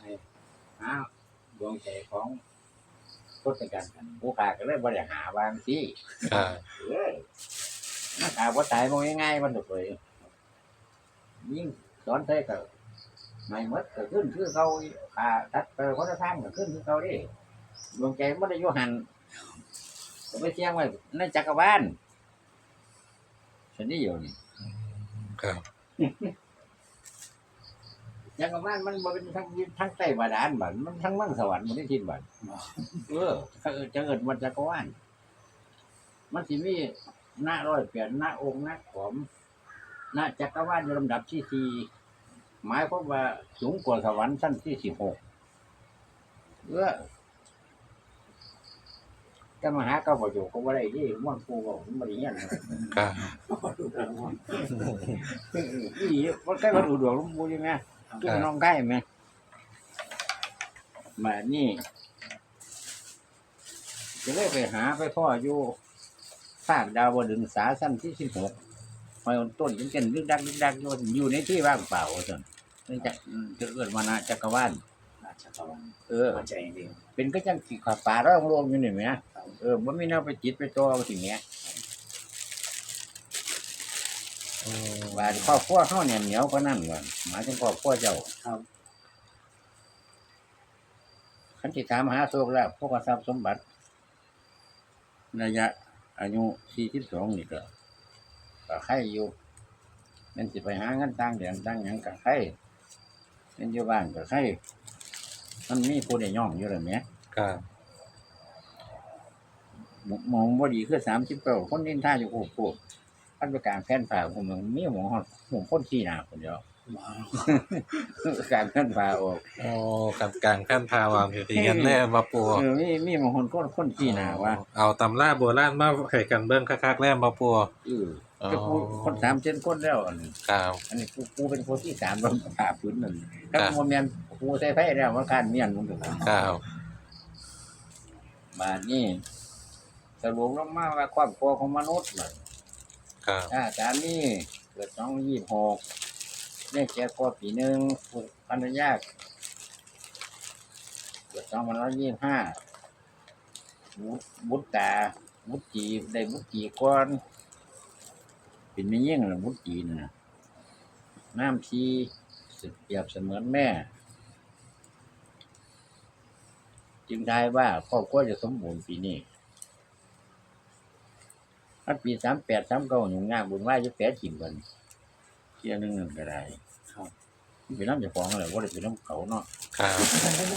ให้หาดวงใจของพุทธกันกันผู้ขาก็เลยบ่ได้หาวางที่ครับเออมันขาบ่ตายบ่ง่ายๆมันถูกเลยยิ่งสอนใส่ก็ไม่หมดก็ขึ้นคือเขาขาตัดไปคนละทางก็ขึ้นคือเขาดิดวงใจบ่ได้อยู่หันก็ไปเชียงไว้ในจักรวาลฉันนี่อยู่นี่ครับ จักรวาลมันบ่เป็นทั้งยินทั้งใต้บาดาลบัดมันทั้งเมังสวรรค์บ่ได้ทิศบัดเออถ้าเออจะเอิ้นว่าจักรวาลมันสิมีหน้าร้อยเปลี่ยนหน้าองค์หน้าขอมหน้าจักรวาลอยู่ลำดับที่สี่หมายความว่าสูงกว่าสวรรค์ชั้นที่สิบหกเออจะมาหาเก้าประโยคก็บ่ได้ที่ม่วนปูบอกมันบ่ได้เงี้ยน ครับ อีมันใกล้วันอุดรหลวงปู่ใช่ไห มที่น้องใกล้ไหมมานี่จะเลยไปหาไปพ่ออยู่ภาคดาวดึงสาสั้นที่สิบหกหอยต้นยังเก่นดึกดักดึกดักอยู่อยู่ในที่ว่างเปล่าจนนี่จะจะเกิดมานาจักรวาลอาจจะต้องเออมั่นใจจริงเป็นก็จังสีขาป่าร้องรวมอยู่นี่ไหมเออมันไม่น่าไปจิตไปตัวสิ่งเนี้ย อืมว่าครอบครัวเขาเนี่ยเหนียวก็นั่นก่อนหมายถึงครอบครัวเจ้าครับขันติถามหาโชคแล้วพวกทรัพย์สมบัติระยะ อายุสี่สิบสองนี่ก็ก็ไข่อยู่นั่นสิไปหาเงินตั้งเดือนตั้งหยังก็ไข่นั่นอยู่บ้านก็ไข่มันมีผู้ได้ย่องอยู่เลยไหมครับหมมองบ่ดีคือสามสิบเก้าคนนินท่าอยู่โอ้โห อันประการแฟนฝ่าผมมันมีหมองหอดหมองคนขี้หนาคนเดียวการแฟนฝ่าออกโอ้กับกลางขั้นพาวางอยู่ที่กันแน่มาปัวเออมีมีหมองคนคนคนขี้หนาว่าเอาตำราโบราณมาให้กันเบิ่งคักๆแล้วมาปัวเออจะพูดคนสามเช่นคนแล้วอันนี้ครับอันนี้กูกูเป็นคนที่สามบนผ่าพื้นนั่นถ้าครับโมเมนกูใส่ไฟแล้วมันการเมียนมันถูกครับบาดนี้สรุปลงมาว่าความกลัวของมนุษย์น่ะ ครับถ้าสามีเกิดสองยี่หกได้แก่ก็ปีหนึ่งผูกพันธยากเกิดสองพันร้อยยี่ห้าบุตรตาบุตรจีได้บุตรจีก้อน เป็นไม่ยิ่งหรือบุตรจีนะน้ำชีสึกเปรียบเสมือนแม่ จึงได้ว่าครอบครัวจะสมบูรณ์ปีนี้ ถ้าปีสามแปดสามเก้าหนุ่งงานบุญไหว่าจะแปดถิ่มกันเที่ยหนึงนั่นก็ได้ครับเป็นน้ำเจะฟ้าของอะไรว่าเป็นน้ำเขาเนาะครับ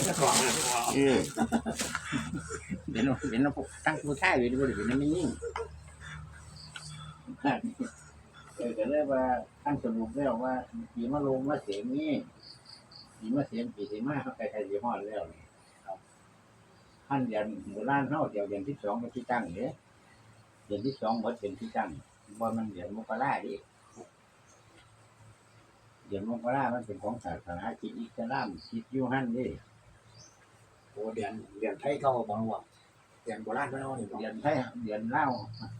จะกรองนะเออเป็นน้ำเป็นน้ำพวกตั้งผู้ชายเป็นว่าเป็นน้ำไม่ยิ่งเออก็เลยว่าตั้งสรุปแล้วว่าปีมะโรงมาเสียงนี้ปีมะเสียงปีสีมาเขาใครๆจะฮอดแล้วนี่ครับท่านเดือนโบราณเท่าเดียวเดือนที่สองเป็นที่ตั้งเนี่ย เดือนที่สองหมดเป็นที่ตั้งว่ามันเดือนมกราดิเดือนมกรามันเป็นของศาสนาจิตอิสลามจิตยูฮันดิโอ้เดือนเดือนไทยเข้าบางว่าเดือนโบราณพระนครนี่บอกเดือนไทยเดือนเล่าว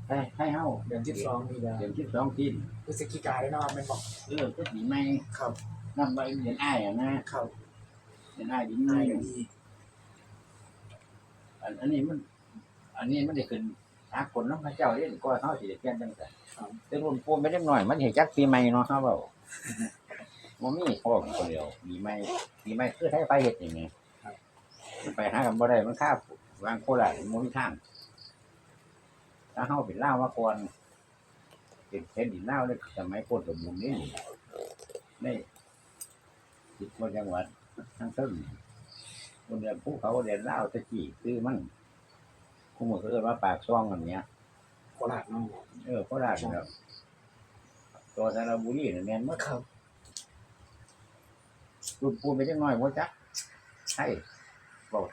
ไทยไทยเฮาเดือนที่สองนี่เดือนเดือนที่สองทีนพฤศจิกาได้นะครับเป็นบอกเออก็สีไม่ครับนำไปเดือนอ้ายอะนะครับเดือนอ้ายดินง่าไม่ยดีอันอันนี้มัน อันนี้มันได้ขึ้น หาคนน้องพระเจ้าเล่นก็เขาสิได้เปลี่ยนจังแต่ครับแต่รุ่นปูไม่ได้หน่อย มันเห็นจักปีใหม่เนาะเขาเบามันมีพ่อคนเดียวปีใหม่ปีใหม่คือไทยไปเห็ดอย่างนี้ไปหากันบ่ได้มันค่าวางโคราชมันมีทางถ้าเฮาเป็นเล่าวมาก่อนเป็นแผ่นดินเล่าวเลยสมัยโคตรสมบูรณ์นี่นี่สิบกว่าจังหวัดทั้งเส้นบนเดือนภูเขาเดือนเล่าวตะกี้คือมัน คู่มือเขาเรียกว่าปากซ่องอันเนี้ยโคราชเนาะเออโคราชครับตัวสระบุรีเนี่ยแม่นหมดครับรุ่นปูนไปจังน้อยว่าจักใช่